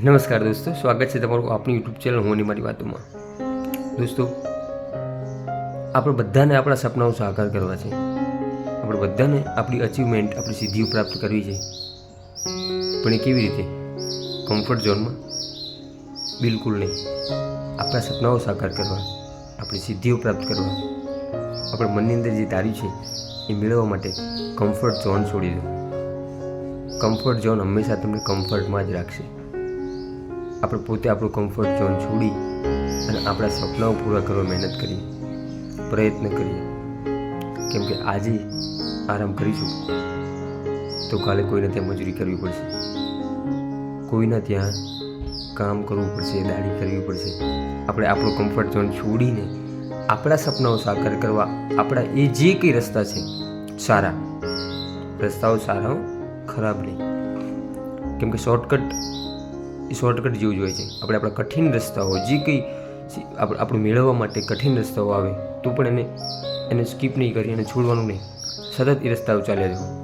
નમસ્કાર દોસ્તો, સ્વાગત છે તમારું આપણી યુટ્યુબ ચેનલ હોની મારી વાતોમાં. દોસ્તો, આપણે બધાને આપણા સપનાઓ સાકાર કરવા છે. આપણે બધાને આપણી અચીવમેન્ટ આપણી સિદ્ધિઓ પ્રાપ્ત કરવી છે. પણ એ કેવી રીતે? કમ્ફર્ટ ઝોનમાં બિલકુલ નહીં. આપણા સપનાઓ સાકાર કરવા, આપણી સિદ્ધિઓ પ્રાપ્ત કરવા, આપણે મનની અંદર જે ધાર્યું છે, એ મેળવવા માટે કમ્ફર્ટ ઝોન છોડી દો. કમ્ફર્ટ ઝોન હંમેશા તમને કમ્ફર્ટમાં જ રાખશે. આપણે પોતે આપણું કમ્ફર્ટ ઝોન છોડી અને આપણા સપનાઓ પૂરા કરવા મહેનત કરીએ, પ્રયત્ન કરીએ. કેમ કે આજે આરામ કરીશું તો કાલે કોઈને ત્યાં મજૂરી કરવી પડશે. કોઈના ત્યાં કામ કરવું પડશે દાડી કરવી પડશે. આપણે આપણું કમ્ફર્ટ ઝોન છોડીને આપણા સપનાઓ સાકાર કરવા આપણા એ જે કંઈ રસ્તા છે, સારા. રસ્તાઓ સારા ખરાબ નહીં. કેમ કે શોર્ટકટ શોર્ટકટ જેવું જ હોય છે. આપણે આપણા કઠિન રસ્તાઓ, જે કંઈ આપણે આપણું મેળવવા માટે કઠિન રસ્તાઓ આવે, તો પણ એને એને સ્કીપ નહીં કરી અને છોડવાનું નહીં. સતત એ રસ્તાઓ ચાલ્યા જવું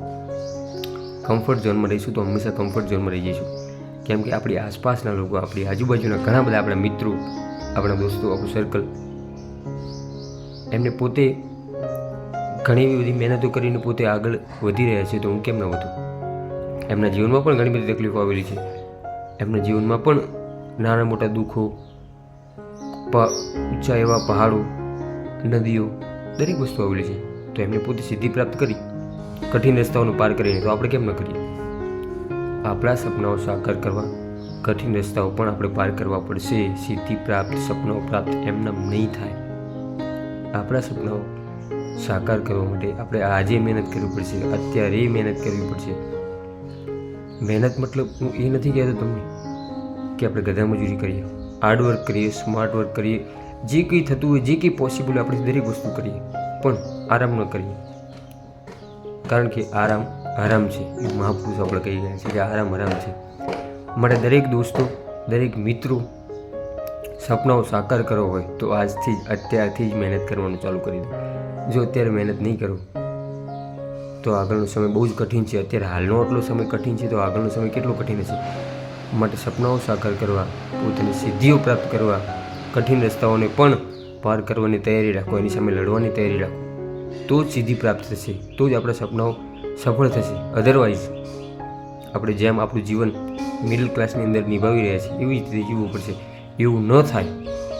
કમ્ફર્ટ ઝોનમાં રહીશું તો હંમેશા કમ્ફર્ટ ઝોનમાં રહી જઈશું. કેમ કે આપણી આસપાસના લોકો, આપણી આજુબાજુના ઘણા બધા આપણા મિત્રો, આપણા દોસ્તો, આપણું સર્કલ એમને પોતે ઘણી એવી બધી મહેનતો કરીને પોતે આગળ વધી રહ્યા છે તો હું કેમ ન વધું? એમના જીવનમાં પણ ઘણી બધી તકલીફો આવેલી છે. એમના જીવનમાં પણ નાના મોટા દુઃખો ઊંચા એવા પહાડો, નદીઓ, દરેક વસ્તુ આવેલી છે. તો એમને પોતે સિદ્ધિ પ્રાપ્ત કરી, કઠિન રસ્તાઓનો પાર કરીને તો આપણે કેમ ન કરીએ? આપણા સપનાઓ સાકાર કરવા, કઠિન રસ્તાઓ પણ આપણે પાર કરવા પડશે. સિદ્ધિ પ્રાપ્ત, સપનાઓ પ્રાપ્ત એમનામ નહીં થાય. આપણા સપનાઓ સાકાર કરવા માટે આપણે આજે મહેનત કરવી પડશે, અત્યારે મહેનત કરવી પડશે. મહેનત મતલબ હું એ નથી કહેતો તમને કે આપણે ગધા મજૂરી કરીએ હાર્ડ વર્ક કરીએ સ્માર્ટ વર્ક કરીએ, જે કંઈ થતું હોય, જે કંઈ પોસિબલ આપણે દરેક વસ્તુ કરીએ, પણ આરામ ન કરીએ. કારણ કે આરામ આરામ છે. એ મહાપુરુષો આપણે કહી ગયા છે કે આરામ આરામ છે. માટે દરેક દોસ્તો, દરેક મિત્રો સપનાઓ સાકાર કરવો હોય, તો આજથી જ, અત્યારથી જ મહેનત કરવાનું ચાલુ કરી દો. જો અત્યારે મહેનત નહીં કરો તો આગળનો સમય બહુ જ કઠિન છે. અત્યારે હાલનો આટલો સમય કઠિન છે તો આગળનો સમય કેટલો કઠિન હશે? માટે સપનાઓ સાકાર કરવા, પોતાની સિદ્ધિઓ પ્રાપ્ત કરવા, કઠિન રસ્તાઓને પણ પાર કરવાની તૈયારી રાખો, એની સામે લડવાની તૈયારી રાખો. તો જ સિદ્ધિ પ્રાપ્ત થશે, તો જ આપણા સપનાઓ સફળ થશે. અધરવાઇઝ આપણે જેમ આપણું જીવન મિડલ ક્લાસની અંદર નિભાવી રહ્યા છીએ, એવી રીતે જીવવું પડશે. એવું ન થાય,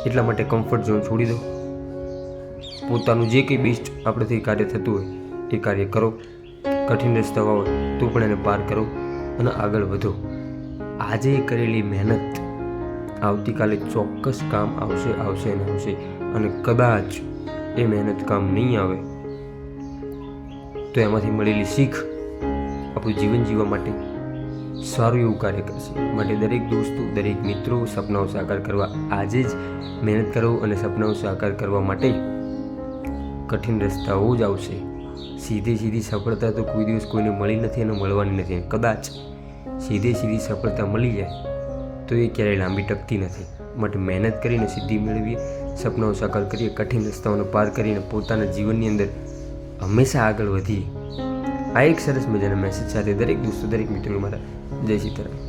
એટલા માટે કમ્ફર્ટ ઝોન છોડી દો. પોતાનું જે કંઈ બેસ્ટ આપણેથી કાર્ય થતું હોય એ કાર્ય કરો. કઠિન રસ્તાઓ હોય તો પણ એને પાર કરો અને આગળ વધો. આજે કરેલી મહેનત આવતીકાલે ચોક્કસ કામ આવશે આવશે અને આવશે અને કદાચ એ મહેનત કામ નહીં આવે તો એમાંથી મળેલી શીખ આપણું જીવન જીવવા માટે સારું એવું કાર્ય કરશે. માટે દરેક દોસ્તો, દરેક મિત્રો સપનાઓ સાકાર કરવા આજે જ મહેનત કરો અને સપનાઓ સાકાર કરવા માટે કઠિન રસ્તાઓ જ આવશે. સીધી સીધી સફળતા તો કોઈ દિવસ કોઈને મળી નથી અને મળવાની નથી. કદાચ સીધે સીધી સફળતા મળી જાય, તો એ ક્યારેય લાંબી ટકતી નથી. માટે મહેનત કરીને સિદ્ધિ મેળવીએ, સપનાઓ સાકાર કરીએ, કઠિન રસ્તાઓનો પાર કરીને પોતાના જીવનની અંદર હંમેશા આગળ વધીએ. આ એક સરસ મજાના મેસેજ સાથે દરેક દોસ્તો, દરેક મિત્રો મારા જય સીતારામ